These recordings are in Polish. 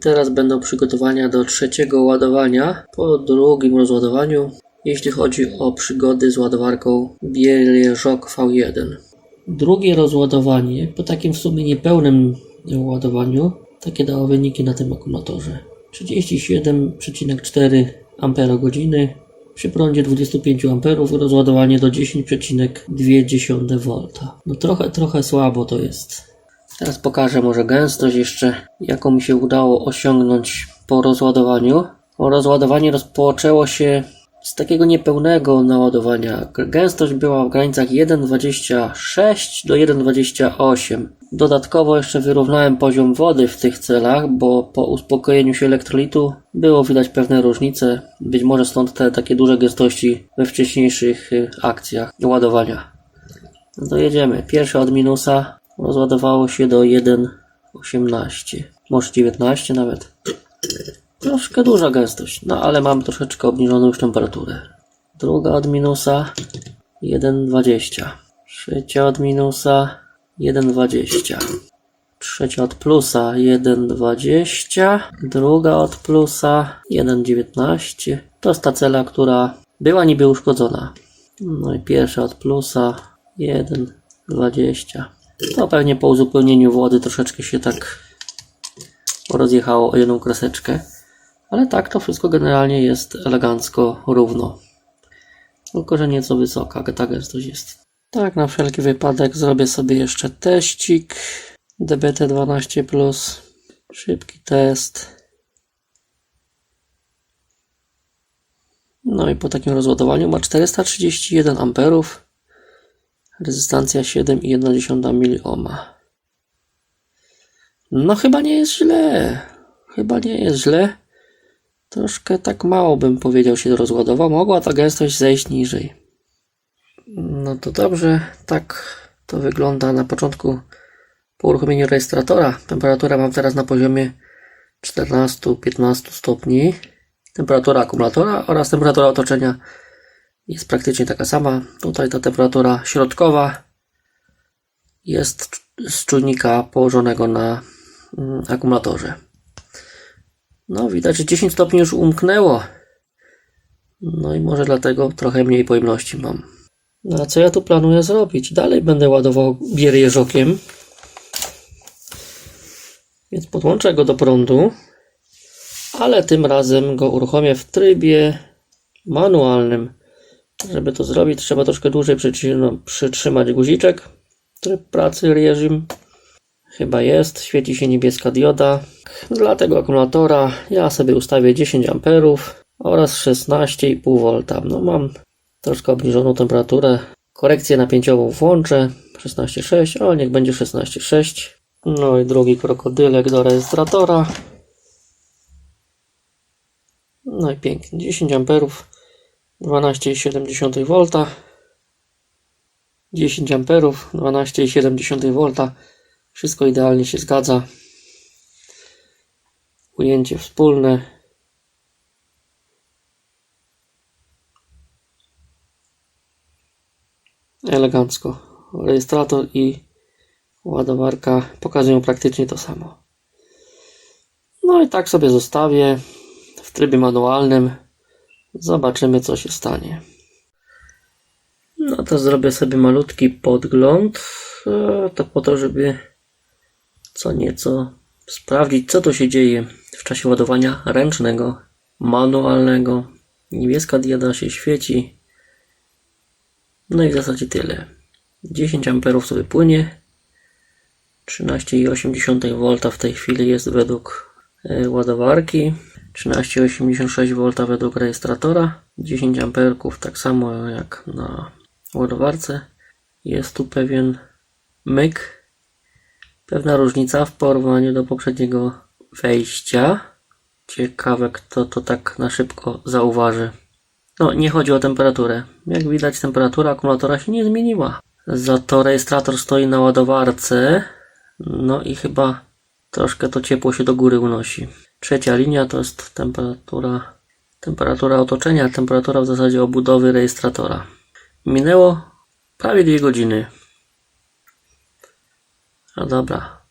Teraz będą przygotowania do trzeciego ładowania po drugim rozładowaniu, jeśli chodzi o przygody z ładowarką Bielieżok V1. Drugie rozładowanie, po takim w sumie niepełnym ładowaniu, takie dało wyniki na tym akumulatorze. 37,4 Ah przy prądzie 25 A rozładowanie do 10,2 V. No trochę, trochę słabo to jest. Teraz pokażę może gęstość jeszcze, jaką mi się udało osiągnąć po rozładowaniu. O rozładowanie rozpoczęło się z takiego niepełnego naładowania. Gęstość była w granicach 1,26 do 1,28. Dodatkowo jeszcze wyrównałem poziom wody w tych celach, bo po uspokojeniu się elektrolitu było widać pewne różnice. Być może stąd te takie duże gęstości we wcześniejszych y, akcjach ładowania. No to jedziemy. Pierwsze od minusa rozładowało się do 1,18. Może 19 nawet. Troszkę duża gęstość, no ale mam troszeczkę obniżoną już temperaturę. Druga od minusa 1,20. Trzecia od minusa 1,20. Trzecia od plusa 1,20. Druga od plusa 1,19. To jest ta cela, która była niby uszkodzona. No i pierwsza od plusa 1,20. To pewnie po uzupełnieniu wody troszeczkę się tak rozjechało o jedną kreseczkę. Ale tak, to wszystko generalnie jest elegancko równo. Tylko, że nieco wysoka ta gęstość jest. Tak, na wszelki wypadek zrobię sobie jeszcze teścik. DBT12+. Szybki test. No i po takim rozładowaniu ma 431 amperów. Rezystancja 7,1 ohma. No chyba nie jest źle. Chyba nie jest źle. Troszkę tak mało bym powiedział się rozładował. Mogła ta gęstość zejść niżej. No to dobrze. Tak to wygląda na początku po uruchomieniu rejestratora. Temperatura mam teraz na poziomie 14-15 stopni. Temperatura akumulatora oraz temperatura otoczenia jest praktycznie taka sama. Tutaj ta temperatura środkowa jest z czujnika położonego na mm, akumulatorze. No, widać, że 10 stopni już umknęło. No i może dlatego trochę mniej pojemności mam. No a co ja tu planuję zrobić? Dalej będę ładował bierjeżokiem. Więc podłączę go do prądu. Ale tym razem go uruchomię w trybie manualnym. Żeby to zrobić, trzeba troszkę dłużej przytrzyma- przytrzymać guziczek. Tryb pracy, reżim. Chyba jest, świeci się niebieska dioda. Dla tego akumulatora ja sobie ustawię 10 A oraz 16,5 V. No mam troszkę obniżoną temperaturę. Korekcję napięciową włączę. 16,6, ale niech będzie 16,6. No i drugi krokodylek do rejestratora. No i pięknie. 10 A, 12,7 V. 10 A, 12,7 V. Wszystko idealnie się zgadza. Ujęcie wspólne. Elegancko. Rejestrator i ładowarka pokazują praktycznie to samo. No i tak sobie zostawię w trybie manualnym. Zobaczymy co się stanie. No to zrobię sobie malutki podgląd. e, To po to, żeby co nieco sprawdzić, co to się dzieje w czasie ładowania ręcznego, manualnego. Niebieska dioda się świeci. No i w zasadzie tyle. 10 amperów sobie płynie. 13,8 V w tej chwili jest według e, ładowarki. 13,86 V według rejestratora. 10 amperków tak samo jak na ładowarce. Jest tu pewien myk, pewna różnica w porównaniu do poprzedniego wejścia. Ciekawe, kto to tak na szybko zauważy. No, nie chodzi o temperaturę. Jak widać, temperatura akumulatora się nie zmieniła. Za to rejestrator stoi na ładowarce. No i chyba troszkę to ciepło się do góry unosi. Trzecia linia to jest temperatura, temperatura otoczenia, temperatura w zasadzie obudowy rejestratora. Minęło prawie dwie godziny. No dobra.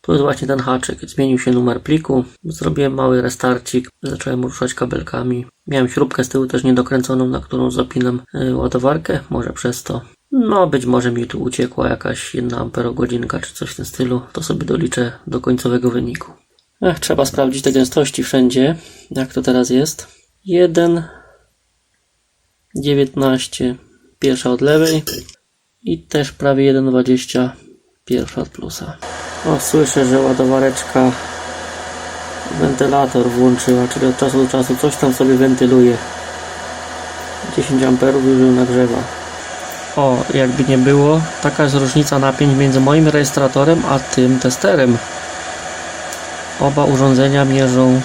Tu jest właśnie ten haczyk. Zmienił się numer pliku. Zrobiłem mały restarcik. Zacząłem ruszać kabelkami. Miałem śrubkę z tyłu też niedokręconą, na którą zapinam y, ładowarkę. Może przez to. No, być może mi tu uciekła jakaś 1 amperogodzinka czy coś w tym stylu. To sobie doliczę do końcowego wyniku. Ech, trzeba sprawdzić te gęstości wszędzie. Jak to teraz jest? 1 19 pierwsza od lewej i też prawie 1,20 pierwsza od plusa. O, słyszę, że ładowareczka wentylator włączyła, czyli od czasu do czasu coś tam sobie wentyluje. 10 amperów już ją nagrzewa. O, jakby nie było, taka jest różnica napięć między moim rejestratorem a tym testerem. Oba urządzenia mierzą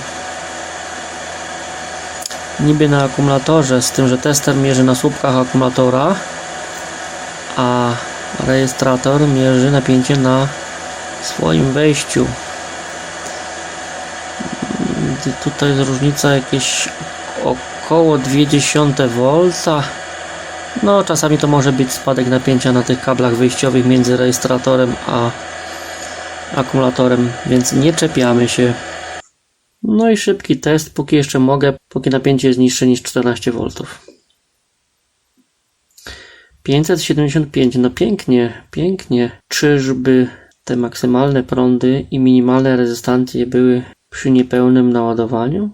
niby na akumulatorze, z tym, że tester mierzy na słupkach akumulatora, a rejestrator mierzy napięcie na swoim wejściu. Tutaj jest różnica jakieś około 0,2 V. No, czasami to może być spadek napięcia na tych kablach wyjściowych między rejestratorem a akumulatorem, więc nie czepiamy się. No i szybki test, póki jeszcze mogę, póki napięcie jest niższe niż 14 V. 575, no pięknie, pięknie. Czyżby te maksymalne prądy i minimalne rezystancje były przy niepełnym naładowaniu?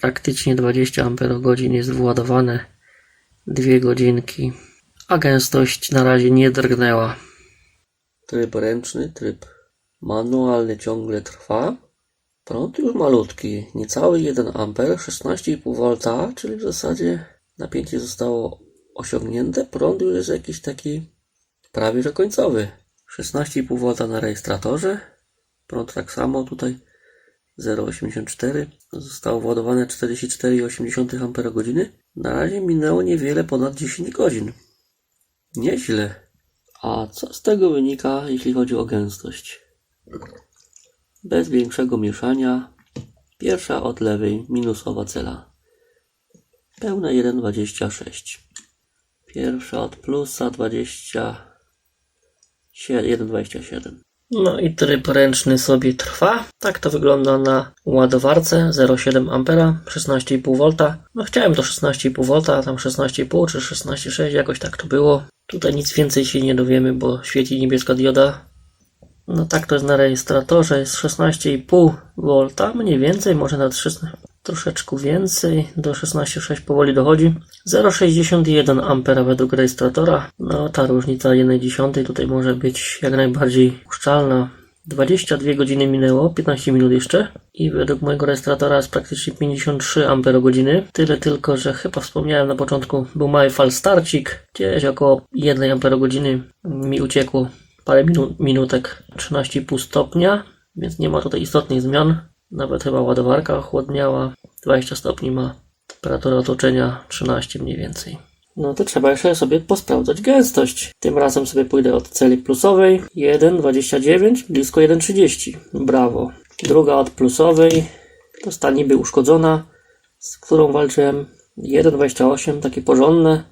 Praktycznie 20 Ah jest władowane, dwie godzinki, a gęstość na razie nie drgnęła. Tryb ręczny, tryb manualny ciągle trwa. Prąd już malutki, niecały 1 A, 16,5 V, czyli w zasadzie napięcie zostało osiągnięte. Prąd już jest jakiś taki prawie że końcowy. 16,5 V na rejestratorze. Prąd tak samo tutaj 0,84. Zostało władowane 44,8 Ah. Na razie minęło niewiele ponad 10 godzin. Nieźle. A co z tego wynika, jeśli chodzi o gęstość? Bez większego mieszania. Pierwsza od lewej minusowa cela. Pełne 1,26. Pierwsza od plusa 20. 1,27. No i tryb ręczny sobie trwa. Tak to wygląda na ładowarce 0,7 A, 16,5 V. No chciałem to 16,5 V, tam 16,5 czy 16,6 jakoś tak to było. Tutaj nic więcej się nie dowiemy, bo świeci niebieska dioda. No tak to jest na rejestratorze, jest 16,5 V, mniej więcej, może nawet 16, troszeczkę więcej, do 16,6 powoli dochodzi. 0,61 A według rejestratora, no ta różnica 1,1 tutaj może być jak najbardziej puszczalna. 22 godziny minęło, 15 minut jeszcze i według mojego rejestratora jest praktycznie 53 Ah. Tyle tylko, że chyba wspomniałem na początku, był mały falstarcik, gdzieś około 1 Ah mi uciekło parę minu minutek 13,5 stopnia, więc nie ma tutaj istotnych zmian. Nawet chyba ładowarka ochłodniała. 20 stopni ma temperatura otoczenia 13 mniej więcej. No to trzeba jeszcze sobie posprawdzać gęstość. Tym razem sobie pójdę od celi plusowej 1,29 blisko 1,30. Brawo. Druga od plusowej to sta niby uszkodzona, z którą walczyłem 1,28 takie porządne.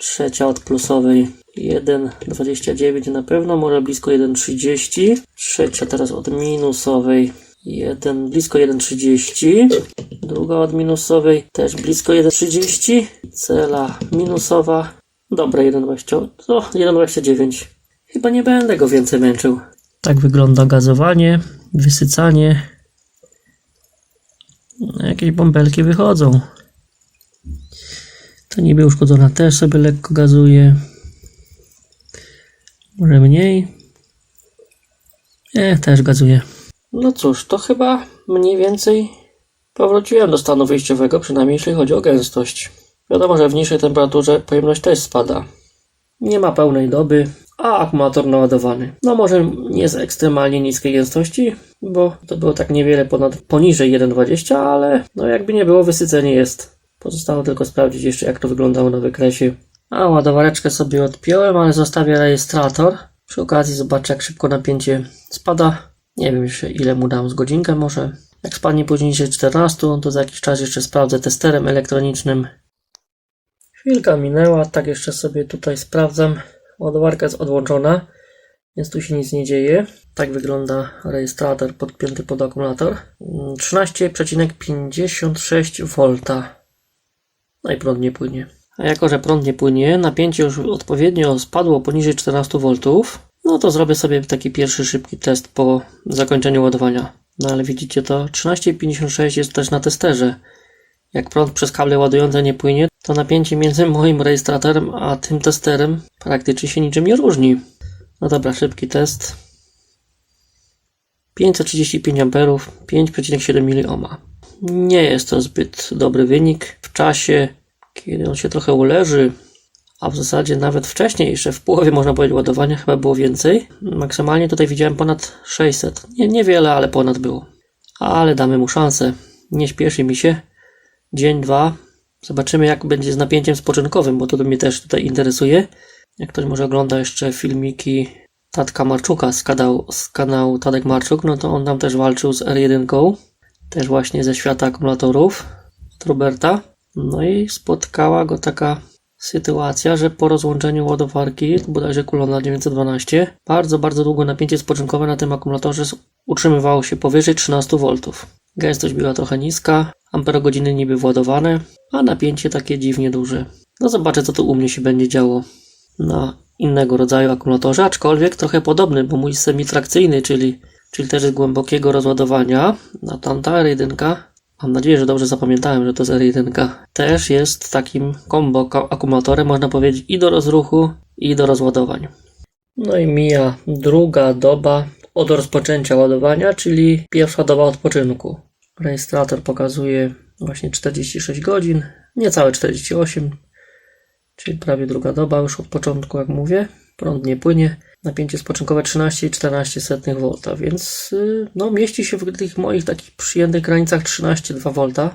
Trzecia od plusowej 1,29 na pewno, może blisko 1,30. Trzecia teraz od minusowej 1, blisko 1,30. Druga od minusowej też blisko 1,30. Cela minusowa. Dobra, 1,20. To 1,29. Chyba nie będę go więcej męczył. Tak wygląda gazowanie, wysycanie. Jakieś bąbelki wychodzą. To niby uszkodzona też sobie lekko gazuje. Może mniej. Nie, też gazuje. No cóż, to chyba mniej więcej powróciłem do stanu wyjściowego, przynajmniej jeśli chodzi o gęstość. Wiadomo, że w niższej temperaturze pojemność też spada. Nie ma pełnej doby, a akumulator naładowany. No może nie z ekstremalnie niskiej gęstości, bo to było tak niewiele ponad poniżej 1,20, ale no jakby nie było, wysycenie jest. Pozostało tylko sprawdzić jeszcze jak to wyglądało na wykresie. A ładowareczkę sobie odpiąłem, ale zostawię rejestrator. Przy okazji zobaczę jak szybko napięcie spada. Nie wiem jeszcze ile mu dam z godzinkę może. Jak spadnie poniżej 14, to za jakiś czas jeszcze sprawdzę testerem elektronicznym. Chwilka minęła, tak jeszcze sobie tutaj sprawdzam. Ładowarka jest odłączona. więc tu się nic nie dzieje. Tak wygląda rejestrator podpięty pod akumulator. Mm, 13,56 V. No i prąd nie płynie. A jako, że prąd nie płynie, napięcie już odpowiednio spadło poniżej 14 V, no to zrobię sobie taki pierwszy szybki test po zakończeniu ładowania. No ale widzicie to, 13,56 jest też na testerze. Jak prąd przez kable ładujące nie płynie, to napięcie między moim rejestratorem a tym testerem praktycznie się niczym nie różni. No dobra, szybki test. 535 A, 5,7 mA. Nie jest to zbyt dobry wynik. W czasie, kiedy on się trochę uleży, a w zasadzie nawet wcześniej, jeszcze w połowie można powiedzieć ładowania chyba było więcej. Maksymalnie tutaj widziałem ponad 600. Nie, niewiele, ale ponad było. Ale damy mu szansę. Nie śpieszy mi się. Dzień, dwa. Zobaczymy jak będzie z napięciem spoczynkowym, bo to mnie też tutaj interesuje. Jak ktoś może ogląda jeszcze filmiki Tatka Marczuka z kanału, z kanału Tadek Marczuk, no to on tam też walczył z R1, też właśnie ze świata akumulatorów od Roberta. No i spotkała go taka sytuacja, że po rozłączeniu ładowarki, bodajże Kulona 912, bardzo, bardzo długo napięcie spoczynkowe na tym akumulatorze utrzymywało się powyżej 13 V. Gęstość była trochę niska, amperogodziny niby władowane, a napięcie takie dziwnie duże. No zobaczę co tu u mnie się będzie działo na innego rodzaju akumulatorze, aczkolwiek trochę podobny, bo mój semitrakcyjny, czyli, czyli też z głębokiego rozładowania, a tamta R1, mam nadzieję, że dobrze zapamiętałem, że to jest R1, też jest takim combo akumulatorem, można powiedzieć, i do rozruchu, i do rozładowań. No i mija druga doba od rozpoczęcia ładowania, czyli pierwsza doba odpoczynku. Rejestrator pokazuje właśnie 46 godzin, niecałe 48, czyli prawie druga doba już od początku, jak mówię. Prąd nie płynie. Napięcie spoczynkowe 13,14 V, więc yy, no, mieści się w tych moich takich przyjętych granicach 13,2 V,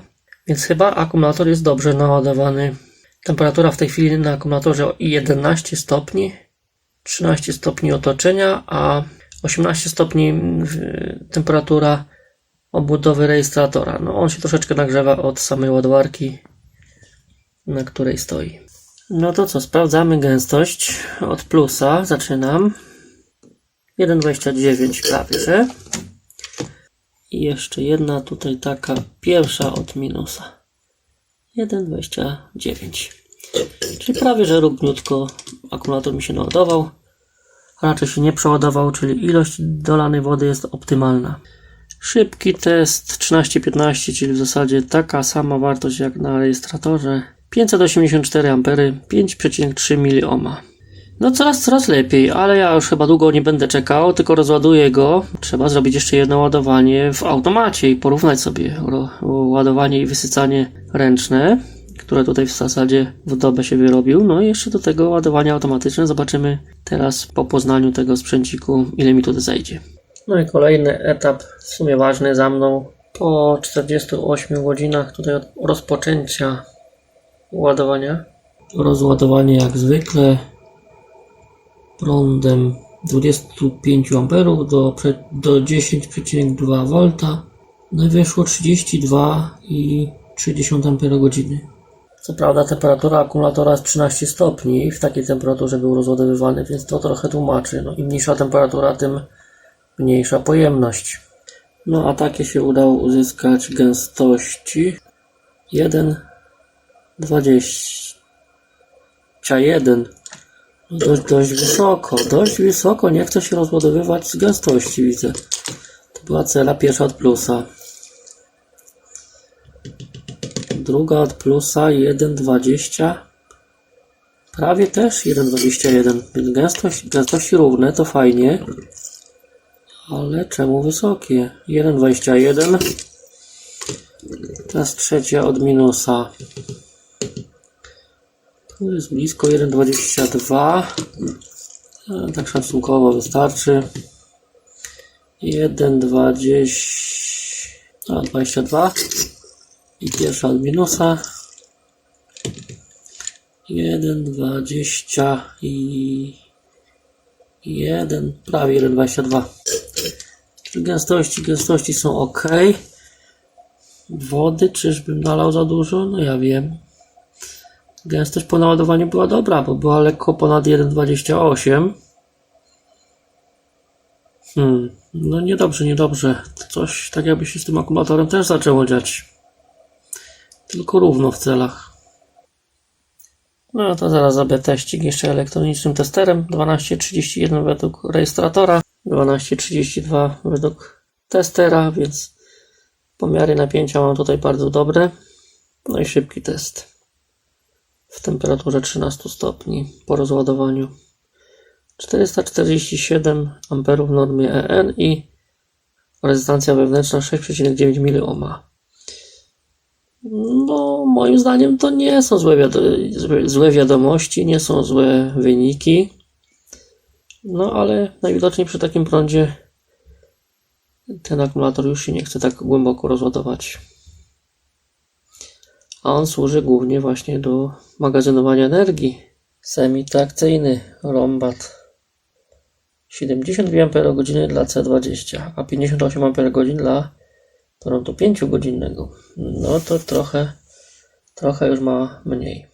więc chyba akumulator jest dobrze naładowany. Temperatura w tej chwili na akumulatorze 11 stopni, 13 stopni otoczenia, a 18 stopni yy, temperatura obudowy rejestratora. No, on się troszeczkę nagrzewa od samej ładowarki, na której stoi. No to co, sprawdzamy gęstość od plusa. Zaczynam. 1,29 prawie, że. I jeszcze jedna tutaj taka pierwsza od minusa. 1,29. Czyli prawie, że równiutko akumulator mi się naładował. A raczej się nie przeładował, czyli ilość dolanej wody jest optymalna. Szybki test 13-15, czyli w zasadzie taka sama wartość jak na rejestratorze. 584 A, 5,3 mA. No coraz, coraz lepiej, ale ja już chyba długo nie będę czekał, tylko rozładuję go. Trzeba zrobić jeszcze jedno ładowanie w automacie i porównać sobie ładowanie i wysycanie ręczne, które tutaj w zasadzie w dobę się wyrobił. No i jeszcze do tego ładowanie automatyczne. Zobaczymy teraz po poznaniu tego sprzęciku, ile mi tutaj zajdzie. No i kolejny etap, w sumie ważny za mną. Po 48 godzinach tutaj od rozpoczęcia ładowania. Rozładowanie jak zwykle prądem 25 A do, do 10,2 V. No i wyszło 32,3 Ah. Co prawda temperatura akumulatora jest 13 stopni i w takiej temperaturze był rozładowywany, więc to trochę tłumaczy. No, Im niższa temperatura, tym mniejsza pojemność. No a takie się udało uzyskać gęstości 1,21. No dość, dość wysoko, dość wysoko. Nie chce się rozładowywać z gęstości, widzę. To była cela pierwsza od plusa. Druga od plusa 1,20. Prawie też 1,21. Więc gęstość, gęstości równe, to fajnie. Ale czemu wysokie? 1,21. Teraz trzecia od minusa. Tu jest blisko 1,22. E, Tak szacunkowo wystarczy. 1,20. A, 22. I pierwsza od minusa. 1,20 i 1, prawie 1,22. Czyli gęstości, gęstości są ok. Wody, czyżbym nalał za dużo? No ja wiem. Gęstość po naładowaniu była dobra, bo była lekko ponad 1,28. Hmm, no niedobrze, niedobrze. Coś tak jakby się z tym akumulatorem też zaczęło dziać. Tylko równo w celach. No to zaraz zrobię teścik jeszcze elektronicznym testerem. 1231 według rejestratora, 1232 według testera, więc pomiary napięcia mam tutaj bardzo dobre. No i szybki test. W temperaturze 13 stopni po rozładowaniu. 447 amperów w normie EN i rezystancja wewnętrzna 6,9 mOhma. No, moim zdaniem to nie są złe- złe wiadomości, nie są złe wyniki. No, ale najwidoczniej przy takim prądzie ten akumulator już się nie chce tak głęboko rozładować. A on służy głównie właśnie do magazynowania energii. Semitrakcyjny rombat 72 Ah dla C20, a 58 Ah dla prądu 5-godzinnego. No to trochę, trochę już ma mniej.